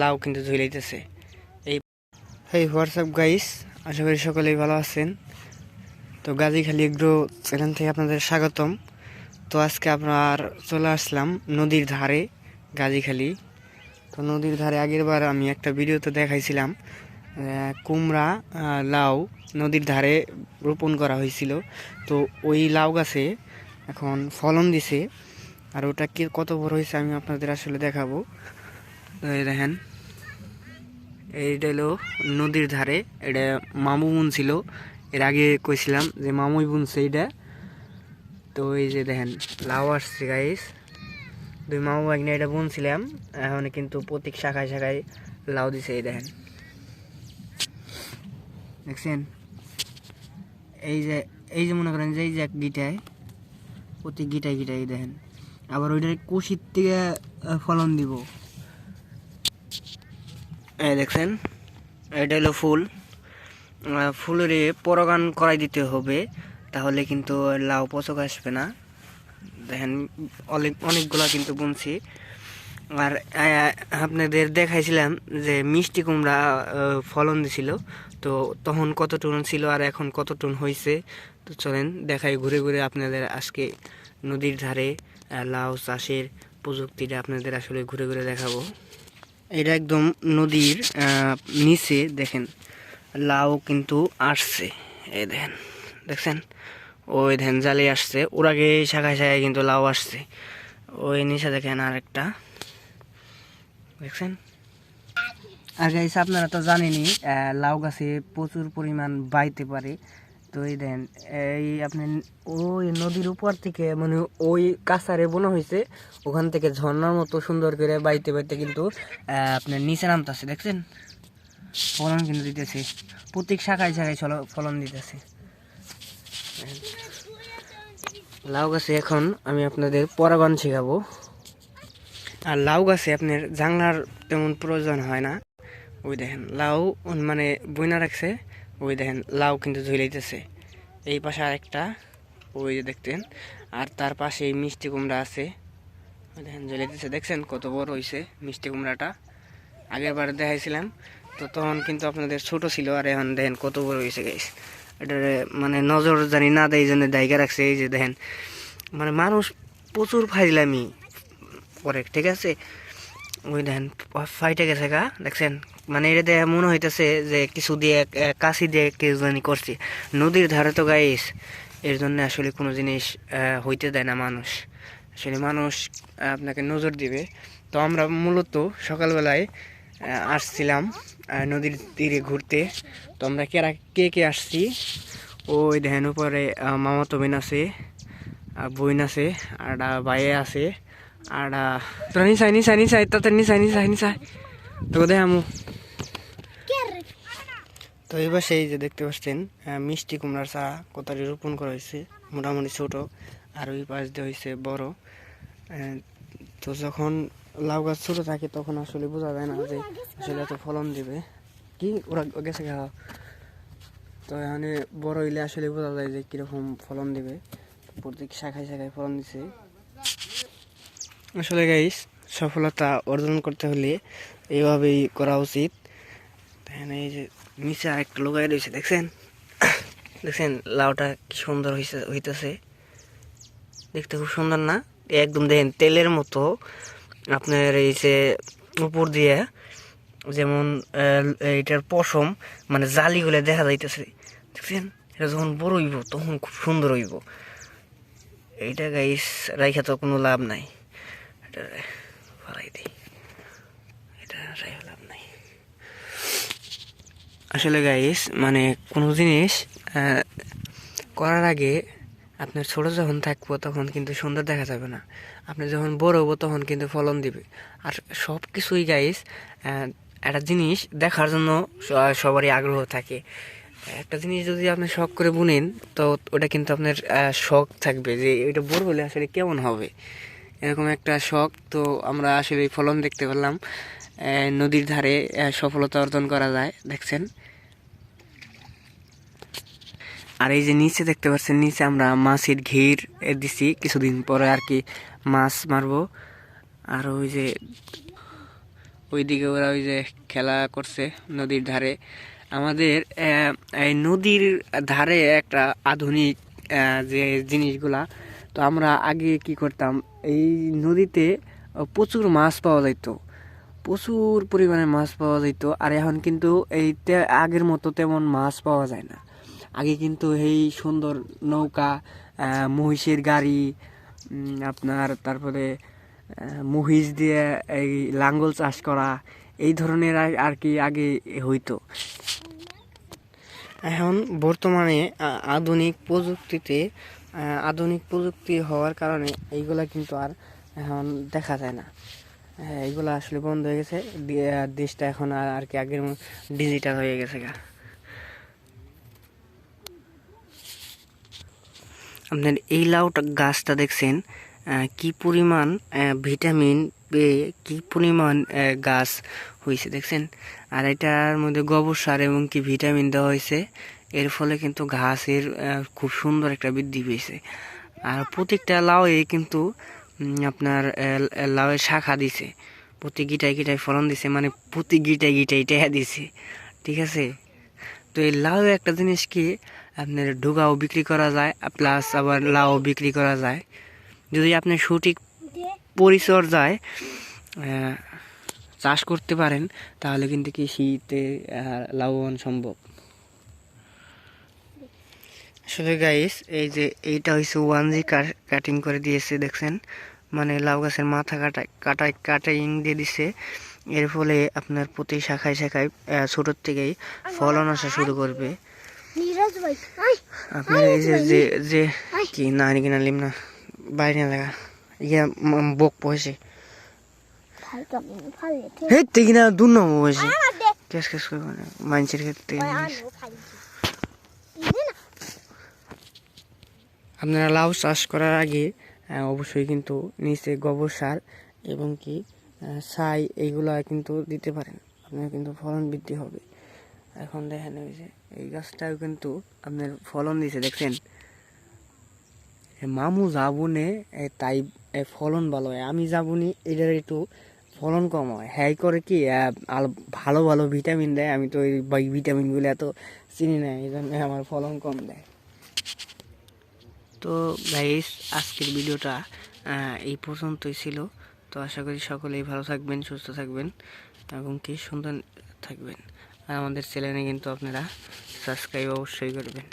লাউ কিন্তু ঝুলাইতেছে এই এই হোয়াটসঅ্যাপ গাইস আশা করি সকলেই ভালো আছেন। তো গাজীখালি এগ্রো চ্যানেল থেকে আপনাদের স্বাগতম। তো আজকে আপনার চলে আসলাম নদীর ধারে গাজীখালি তো নদীর ধারে আগের বার আমি একটা ভিডিওতে দেখাইছিলাম কুমড়া লাউ নদীর ধারে রোপণ করা হয়েছিল। তো ওই লাউ গাছে এখন ফলন দিছে। আর ওটা কি কত বড় হয়েছে আমি আপনাদের আসলে দেখাবো। এই দেখেন। এইটা হলো নদীর ধারে, এটা মামু বুন ছিল এর আগে কইছিলাম যে মামুই বুনছে এইটা। তো এই যে দেখেন, লাউ আসছে গাইস দুই মামু একদিন এটা বুনছিলাম, এখন কিন্তু প্রতীক শাখায় শাখায় লাউ দিছে, এই দেখেন। দেখছেন? এই যে এই যে মনে করেন যে এই যে এক গিটায় প্রতি গিটায় গিটায় দেখেন। আবার ওইটার কুশির থেকে ফলন দিব। দেখছেন, এটা হলো ফুল। ফুলের পরাগান করাই দিতে হবে, তাহলে কিন্তু লাউ পচক আসবে না। দেখেন, অনেক, অনেকগুলা কিন্তু বুনছি। আর আপনাদের দেখাইছিলাম যে মিষ্টি কুমড়া ফলন দিছিল। তো তখন কত টন ছিল আর এখন কত টন হয়েছে তো চলেন, দেখাই ঘুরে ঘুরে আপনাদের আজকে নদীর ধারে লাউ চাষের প্রযুক্তিটা আপনাদের আসলে ঘুরে ঘুরে দেখাবো। এটা একদম নদীর নিচে দেখেন। লাউ কিন্তু আসছে। এই দেখেন, দেখছেন? ওই ধ্যান জালে আসছে। ওর আগে শাখায় শাখায় কিন্তু লাউ আসছে। ওই নিচে দেখেন আর একটা দেখছেন? আর গাইস, আপনারা তো জানেনই লাউ গাছে প্রচুর পরিমাণ বাইতে পারে। তো এই দেন, এই আপনি ওই নদীর উপর থেকে মানে ওই কাছারে বোনা হয়েছে ওখান থেকে ঝর্ণার মতো সুন্দর করে বাইতে বাইতে কিন্তু আপনার নিচে নামতেছে, দেখছেন? ফলন কিন্তু দিতেছে। প্রত্যেক শাখায় শাখায় চলো, ফলন দিতেছে। লাউ গাছে এখন আমি আপনাদের পরাগন শেখাবো। আর লাউ গাছে আপনার জাংলার তেমন প্রয়োজন হয় না। ওই দেখেন, লাউ মানে বইনা রাখছে ওই দেখেন, লাউ কিন্তু ঝুলাইতেছে। এই পাশে আরেকটা, ওই যে দেখতেন। আর তার পাশে এই মিষ্টি কুমড়া আছে। ওই দেখেন, ঝুলাইতেছে। দেখছেন কত বড় হয়েছে মিষ্টি কুমড়াটা? আগের বার দেখাইছিলাম, তো তখন কিন্তু আপনাদের ছোট ছিল, আর এখন দেখেন কত বড় হয়েছে গাইস এটার মানে নজর জানি না দেয় জন্য দায়গা রাখছে। এই যে দেখেন মানে মানুষ প্রচুর ফাইলামি করে, ঠিক আছে? ওই দেখেন ফাইটে গেছে গা, দেখছেন? মানে এটা দিয়ে মনে হইতেছে যে কিছু দিয়ে কাশি দিয়ে কেউ জানি করছে। নদীর ধারে তো গাইস, এর জন্য আসলে কোনো জিনিস হইতে দেয় না মানুষ। আসলে মানুষ আপনাকে নজর দিবে। তো আমরা মূলত সকালবেলায় আসছিলাম নদীর তীরে ঘুরতে। তো আমরা কেরা কে কে আসছি? ওই দেখেন উপরে মামাতো বোন আছে বোন আছে, আর ভাইয়ে আছে। আহ, তোরা নিচাই নিচাই নিচাই তাতে নিচাই নিচাই নিচাই তো এবার সেই যে দেখতে পাচ্ছেন মিষ্টি কুমড়ার চারা কোথায় রোপণ করা হয়েছে মোটামুটি ছোট আর ওই পাশ দিয়ে হয়েছে বড়। তো যখন লাউ গাছ ছোট থাকে তখন আসলে বোঝা যায় না যে আসলে এত ফলন দিবে। কি? ওরা গেছে গা। তো এখানে বড় হইলে আসলে বোঝা যায় যে কীরকম ফলন দিবে। প্রত্যেক শাখায় শাখায় ফলন দিছে। আসলে গাইস সফলতা অর্জন করতে হলে এইভাবেই করা উচিত। এই যে নিচে আরেকটা লোকাই রয়েছে দেখছেন? দেখছেন লাউটা কি সুন্দর হইতেছে। দেখতে খুব সুন্দর না? একদম দেখেন তেলের মতো আপনার এই যে উপর দিয়ে যেমন আহ, এইটার পশম মানে জালিগুলো দেখা যাইতেছে। দেখছেন? এটা যখন বড় হইব তখন খুব সুন্দর হইব। এইটা গাইস রাইখা তো কোনো লাভ নাই। এটা ফলাই দিই এটা নাই আসলে গাইস মানে কোনো জিনিস করার আগে আপনার ছোট যখন থাকব তখন কিন্তু সুন্দর দেখা যাবে না। আপনি যখন বড় হব তখন কিন্তু ফলন দিবে। আর সব কিছুই গাইস একটা জিনিস দেখার জন্য সবারই আগ্রহ থাকে। একটা জিনিস যদি আপনি শখ করে বুনেন, তো ওটা কিন্তু আপনার শখ থাকবে যে ওইটা বড় হলে আসলে কেমন হবে? এরকম একটা শখ, তো আমরা আসলে ফলন দেখতে পেলাম। নদীর ধারে সফলতা অর্জন করা যায়, দেখছেন? আর এই যে নিচে দেখতে পাচ্ছেন, নিচে আমরা মাছের ঘির দিছি। কিছুদিন পরে আর কি মাছ মারবো। আর ওই যে, ওইদিকে ওরা ওই যে খেলা করছে নদীর ধারে। আমাদের এই নদীর ধারে একটা আধুনিক যে জিনিসগুলা তো আমরা আগে কি করতাম? এই নদীতে প্রচুর মাছ পাওয়া যেত প্রচুর পরিমাণে মাছ পাওয়া যেত আর এখন কিন্তু এই আগের মতো তেমন মাছ পাওয়া যায় না। আগে কিন্তু এই সুন্দর নৌকা মহিষের গাড়ি আপনার তারপরে মহিষ দিয়ে এই লাঙ্গল চাষ করা, এই ধরনের আর কি আগে হইতো। এখন বর্তমানে আধুনিক প্রযুক্তিতে আধুনিক প্রযুক্তি হওয়ার কারণে এইগুলা কিন্তু আর এখন দেখা যায় না। এইগুলো আসলে বন্ধ হয়ে গেছে। দেশটা এখন আর আর কি আগের ডিজিটাল হয়ে গেছে গা। আপনার এই লাউটা গাছটা দেখছেন? কি পরিমাণ ভিটামিন পেয়ে কি পরিমাণ গাছ হয়েছে দেখছেন? আর এটার মধ্যে গোবর সার এবং কি ভিটামিন দেওয়া হয়েছে এর ফলে কিন্তু ঘাসের খুব সুন্দর একটা বৃদ্ধি পেয়েছে। আর প্রত্যেকটা লাউয়ে কিন্তু আপনার লাউয়ের শাখা দিছে। প্রতি গিটায় গিটায় ফলন দিছে মানে প্রতি গিটায় গিটায় টেহা দিছে। ঠিক আছে? তো এই লাউ একটা জিনিস কি, আপনার ডুগাও বিক্রি করা যায়, প্লাস আবার লাউ বিক্রি করা যায়। যদি আপনি সঠিক পরিচর্যায় আহ, চাষ করতে পারেন তাহলে কিন্তু কি শীতে লাভবান সম্ভব? আসলে গাইস এই যে এইটা হচ্ছে ওয়ান জি কাটিং করে দিয়েছে দেখছেন? মানে লাউ গাছের মাথা কাটা কাটাই কাটাইং দিয়ে দিছে। এর ফলে আপনার প্রতি শাখায় শাখায় ছোটোর থেকেই ফলন আসা শুরু করবে। আপনার এই যে যে যে কি না কিনা লিম না বাইরে লাগা ইয়া বক পয়সে না পয়সে দে করে মানে মানুষের ক্ষেত্রে আপনারা লাউ চাষ করার আগে অবশ্যই কিন্তু নিচে গোবর সার এবং কি ছাই এইগুলা কিন্তু দিতে পারেন আপনার কিন্তু ফলন বৃদ্ধি হবে এখন দেখেন ওই যে এই গাছটাও কিন্তু আপনার ফলন দিছে দেখছেন মামু যাবনে তাই ফলন ভালো হয়। আমি যাবনি, এটার একটু ফলন কম হয়। হ্যাঁ করে কি ভালো ভালো ভিটামিন দেয়। আমি তো এই ভিটামিনগুলো এত চিনি না এই জন্য আমার ফলন কম দেয়। তো গাইস আজকের ভিডিওটা এই পর্যন্তই ছিল। তো আশা করি সকলেই ভালো থাকবেন, সুস্থ থাকবেন, এবং কি সুন্দর থাকবেন। আর আমাদের চ্যানেলে কিন্তু আপনারা সাবস্ক্রাইব অবশ্যই করবেন।